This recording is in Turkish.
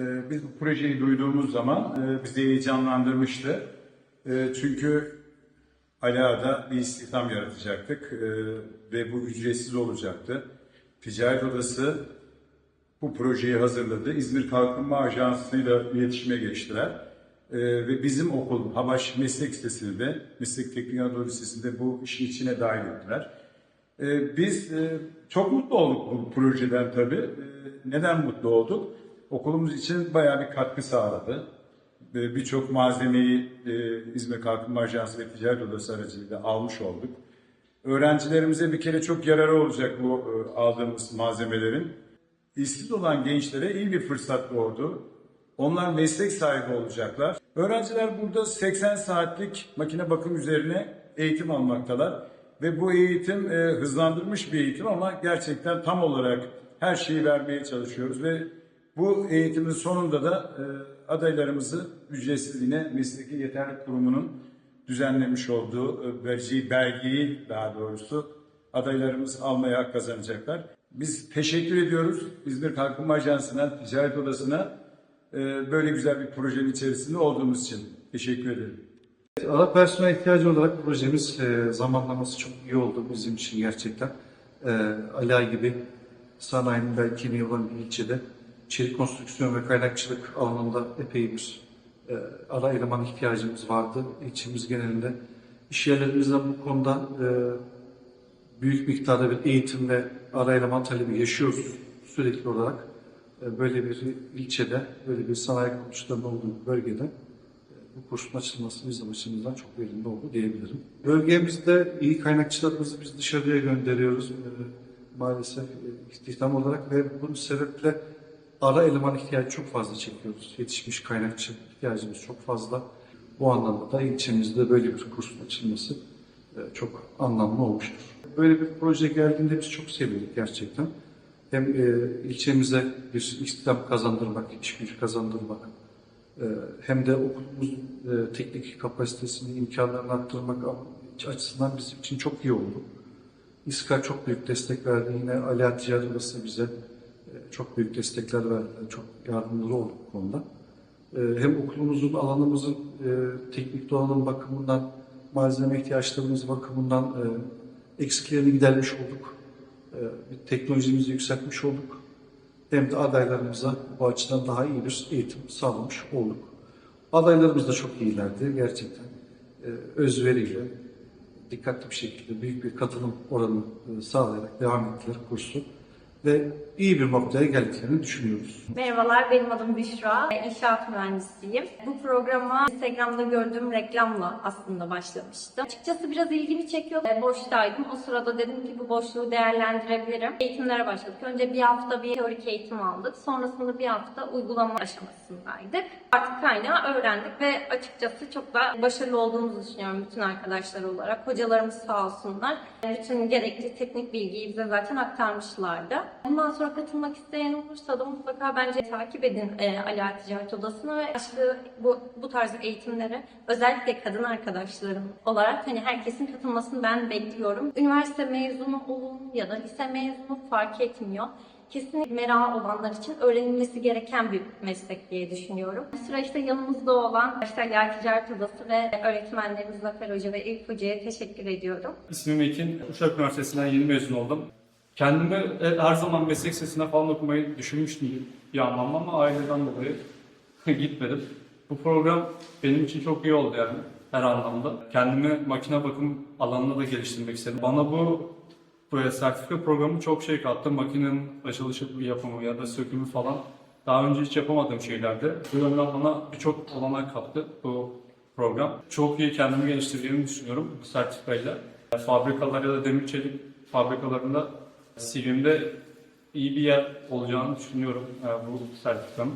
Ee, Biz bu projeyi duyduğumuz zaman e, bizi heyecanlandırmıştı. E, Çünkü Ali Ağa'da bir istihdam yaratacaktık e, ve bu ücretsiz olacaktı. Ticaret Odası bu projeyi hazırladı. İzmir Kalkınma Ajansı'yla iletişime geçtiler. Ve bizim okul Habaş Meslek Lisesi'ni de, Meslek Teknik Anadolu Lisesi'nde bu işin içine dahil ettiler. Biz çok mutlu olduk bu projeden tabii. Neden mutlu olduk? Okulumuz için bayağı bir katkı sağladı. Birçok malzemeyi e, İzmir Kalkınma Ajansı ve Ticaret Odası aracılığıyla almış olduk. Öğrencilerimize bir kere çok yararı olacak bu e, aldığımız malzemelerin. İşsiz olan gençlere iyi bir fırsat doğdu. Onlar meslek sahibi olacaklar. Öğrenciler burada 80 saatlik makine bakım üzerine eğitim almaktalar. Ve bu eğitim e, hızlandırmış bir eğitim ama gerçekten tam olarak her şeyi vermeye çalışıyoruz ve bu eğitimin sonunda da e, adaylarımızı ücretsizliğine Mesleki Yeterlik Kurumu'nun düzenlemiş olduğu e, vereceği belgeyi daha doğrusu adaylarımız almaya hak kazanacaklar. Biz teşekkür ediyoruz İzmir Kalkınma Ajansı'na, Ticaret Odası'na e, böyle güzel bir projenin içerisinde olduğumuz için teşekkür ederim. Ara personel ihtiyacı olarak projemiz e, zamanlaması çok iyi oldu bizim için gerçekten. E, Ala gibi sanayinin belki olan bir ilçede çelik konstrüksiyon ve kaynakçılık alanında epey bir e, ara eleman ihtiyacımız vardı ilçemiz genelinde. İş yerlerimizden bu konuda e, büyük miktarda bir eğitim ve ara eleman talebi yaşıyoruz sürekli olarak. E, böyle bir ilçede, böyle bir sanayi kuruluşlarının olduğu bölgede bu kursun açılması bizim açımızdan çok verimli oldu diyebilirim. Bölgemizde iyi kaynakçılarımızı biz dışarıya gönderiyoruz Ee, maalesef e, istihdam olarak ve bu sebeple ara eleman ihtiyacı çok fazla çekiyoruz. Yetişmiş kaynakçı ihtiyacımız çok fazla. Bu anlamda da ilçemizde böyle bir kursun açılması e, çok anlamlı olmuştur. Böyle bir proje geldiğinde biz çok sevindik gerçekten. Hem e, ilçemize bir istihdam kazandırmak, iş gücü kazandırmak, ee, hem de okulumuzun e, teknik kapasitesini, imkanlarını arttırmak açısından bizim için çok iyi oldu. İSKA çok büyük destek verdi. Yine Ali Ticaret bize e, çok büyük destekler verdi. Çok yardımcı oldu bu konuda. E, Hem okulumuzun, alanımızın e, teknik donanım bakımından, malzeme ihtiyaçlarımız bakımından e, eksiklerini gidermiş olduk. E, bir Teknolojimizi yükseltmiş olduk hem de adaylarımıza bu açıdan daha iyi bir eğitim sağlamış olduk. Adaylarımız da çok iyilerdi gerçekten. Ee, özveriyle, dikkatli bir şekilde büyük bir katılım oranı e, sağlayarak devam ettiler kursu. Ve iyi bir noktaya geldiklerini düşünüyoruz. Merhabalar, benim adım Büşra. İnşaat mühendisiyim. Bu programa Instagram'da gördüğüm reklamla aslında başlamıştım. Açıkçası biraz ilgimi çekiyor. E, Boştaydım. O sırada dedim ki bu boşluğu değerlendirebilirim. Eğitimlere başladık. Önce bir hafta bir teorik eğitim aldık. Sonrasında bir hafta uygulama aşamasındaydık. Artık kaynağı öğrendik ve açıkçası çok da başarılı olduğumuzu düşünüyorum bütün arkadaşlar olarak. Hocalarımız sağ olsunlar. Bütün gerekli teknik bilgiyi bize zaten aktarmışlardı. Bundan sonra katılmak isteyen olursa da mutlaka bence takip edin e, Ala Ticaret Odası'nı ve başlı bu, bu tarz eğitimlere özellikle kadın arkadaşlarım olarak hani herkesin katılmasını ben bekliyorum. Üniversite mezunu olun ya da lise mezunu fark etmiyor. Kesinlikle merakı olanlar için öğrenilmesi gereken bir meslek diye düşünüyorum. Bu sıra işte yanımızda olan işte Ala Ticaret Odası ve öğretmenlerimiz Zafer Hoca ve Elif Hoca'ya teşekkür ediyorum. İsmim Ekin. Uşak Üniversitesi'nden yeni mezun oldum. Kendimi e, her zaman meslek sesine falan okumayı düşünmüştüm bir anlamda ama aileden dolayı gitmedim. Bu program benim için çok iyi oldu yani her anlamda. Kendimi makine bakım alanında da geliştirmek istedim. Bana bu böyle sertifika programı çok şey kattı. Makinenin açılışı yapımı ya da sökümü falan. Daha önce hiç yapamadığım şeylerdi. Bu yönden bana birçok olanak kattı bu program. Çok iyi kendimi geliştirdiğimi düşünüyorum bu sertifikayla. Fabrikalar ya da demir çelik fabrikalarında CV'mde iyi bir yer olacağını düşünüyorum e, bu sertifikanın.